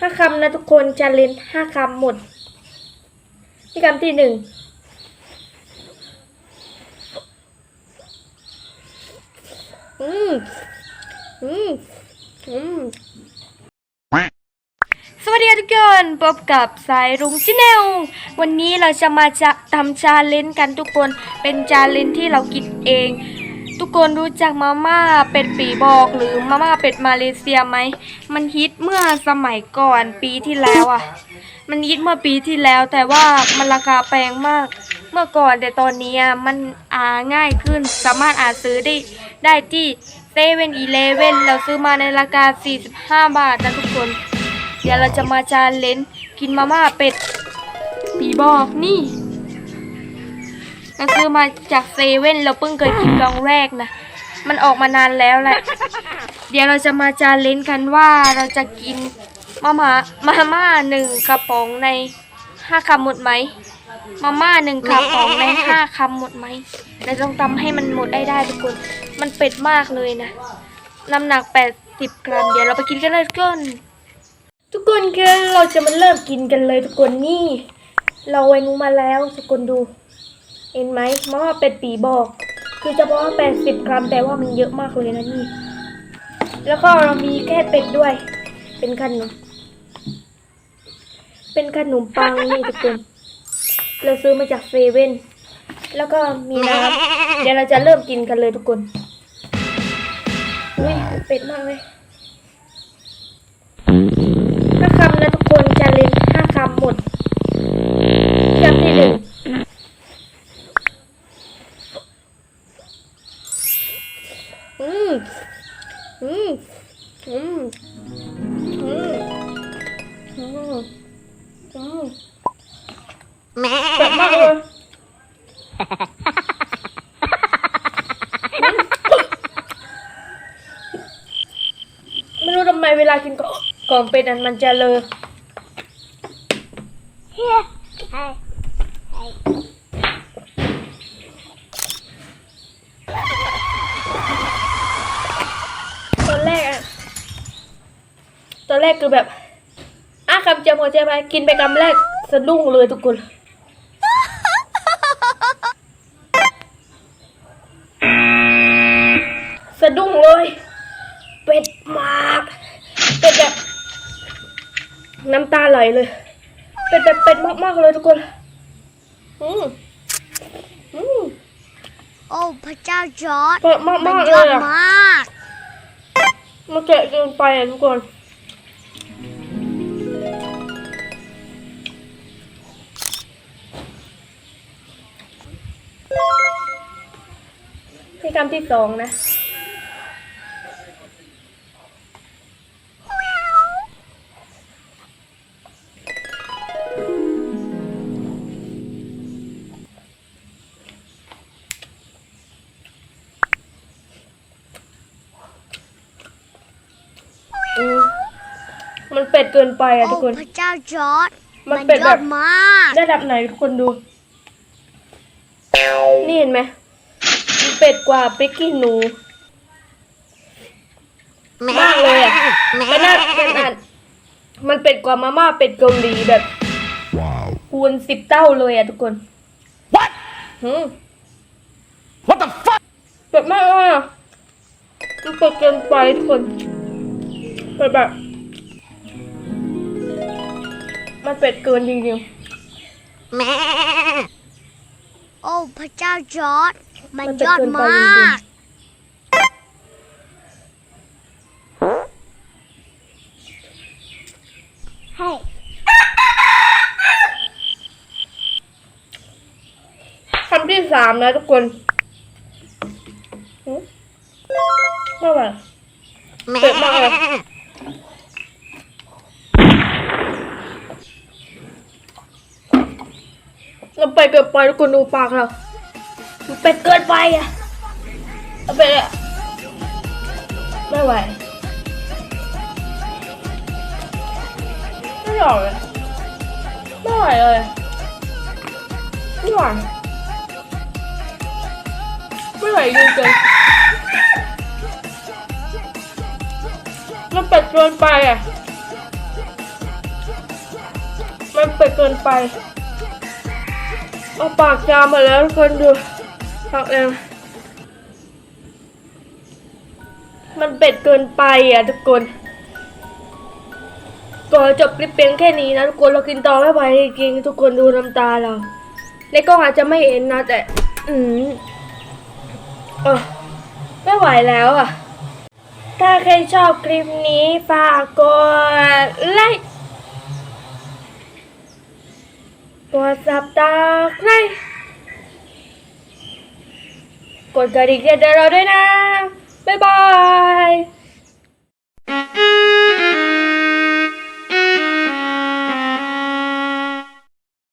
ห้าคำนะทุกคนจะเล่นห้าคำหมดที่คำที่หนึ่งอืมอืมอืมสวัสดีทุกคนพบกับสายรุ้งชิแนลวันนี้เราจะมาจะทำชาเลนจ์กันทุกคน เป็นชาเลนจ์ที่เราคิดเอง ทุกคนรู้จักมาม่าเป็ดปีบอกหรือมาม่าเป็ดมาเลเซียไหม มันฮิตเมื่อสมัยก่อนปีที่แล้วอะ มันฮิตเมื่อปีที่แล้วแต่ว่ามันราคาแพงมาก เมื่อก่อนแต่ตอนนี้มันอาง่ายขึ้นสามารถอาซื้อได้ได้ที่เซเว่นอีเลเว่นเราซื้อมาในราคา 45 บาทนะทุกคน เดี๋ยวเราจะมาจานเลนกินมาม่าเป็ดปีบอกนี่ เราซื้อมาจากเซเว่นเราเพิ่งเคยกินครั้งแรกนะ มันออกมานานแล้วแหละ เดี๋ยวเราจะมาจาเลนกันว่าเราจะกินมาม่ามาม่าหนึ่งกระป๋องในห้าคำหมดไหม มาม่าหนึ่งกระป๋องในห้าคำหมดไหมเราต้องทำให้มันหมดได้ได้ทุกคน มันเป็ดมากเลยนะ น้ำหนัก80กรัม เดี๋ยวเราไปกินกันเลยทุกคนทุกคนคือเราจะมาเริ่มกินกันเลยทุกคนนี่ เราไว้นูมาแล้วทุกคนดู เห็นไหมมาม่าเป็ดปีบอก คือจะบอกว่า80กรัมแต่ว่ามันเยอะมากเลยนะนี่ แล้วก็เรามีแค่เป็ดด้วย เป็นขนม เป็นขนมปังนี่ทุกคนเราซื้อมาจากเซเว่นแล้วก็มีน้ำเดี๋ยวเราจะเริ่มกินกันเลยทุกคนอุ้ยเป็ดมากเลยห้าคำนะทุกคนจะเล่นห้าคำหมด อืมอืมแบบมากเลยไม่รู้ทำไมเวลากินกล่องกองเป็ดอันมันจะเลอะตอนแรกอะตอนแรกคือแบบ คำจำหัวใจไหมกินไปคำแรกสะดุ้งเลยทุกคน สะดุ้งเลย เป็ดมาก เป็ดแบบน้ำตาไหลเลย เป็ดแบบเป็ดมากๆเลยทุกคน อืมอืมโอ้พระเจ้าจอร์ดเป็ดมากมันๆยเลอดยอะมาก มันแกะเกินไปอะทุกคน ที่คำที่สองนะอืมมันเป็ดเกินไปอะโอ้ทุกคน พระเจ้าจอร์ดมันมันเป็นยแบอบดมาก ระดับไหนทุกคนดู นี่เห็นไหมมัน เป็ดกว่าเป็กกี้หนู มากเลยอะขนาดขนาดมันเป็ดกว่ามาม่าเป็ดเกาหลีแบบ Wow. คูณสิบเท่าเลยอะทุกคน What? หืม What the fuck? เป็ดมากเลยอะมันเป็ดเกินไปทุกคนเป็ดแบบมันเป็ดเกินจริงโอ้พระเจ้าจอร์ด มันมันเป็นยอดเกินไปมาจริงกให้ๆคำที่สามนะทุกคนหืมเท่าไหร่เป็ดมากเลยเราไปเกินไปทุกคนดูปากเรามัน เป็ดเกินไปอะเอาไปเลยไม่ไหวไม่ไหวเลยไม่ไหวเลยไม่ไหวไม่ไหวจริงๆมันเป็ดเกินไปอะมันเป็ดเกินไปเอาปากจามมดแล้วคนดู ปากเองมันเป็ดเกินไปอะทุกคนก่อนจบคลิปเพียงแค่นี้นะทุกคนเรากินต่อไม่ไหวจริงๆทุกคนดูน้ำตาเรา ในกล้องอาจจะไม่เห็นนะแต่ อืมเออไม่ไหวแล้วอะ ถ้าใครชอบคลิปนี้ฝากกดไลค์กดสับตาใคร กดกระดิ่งเตือนเราด้วยนะ บ๊ายบาย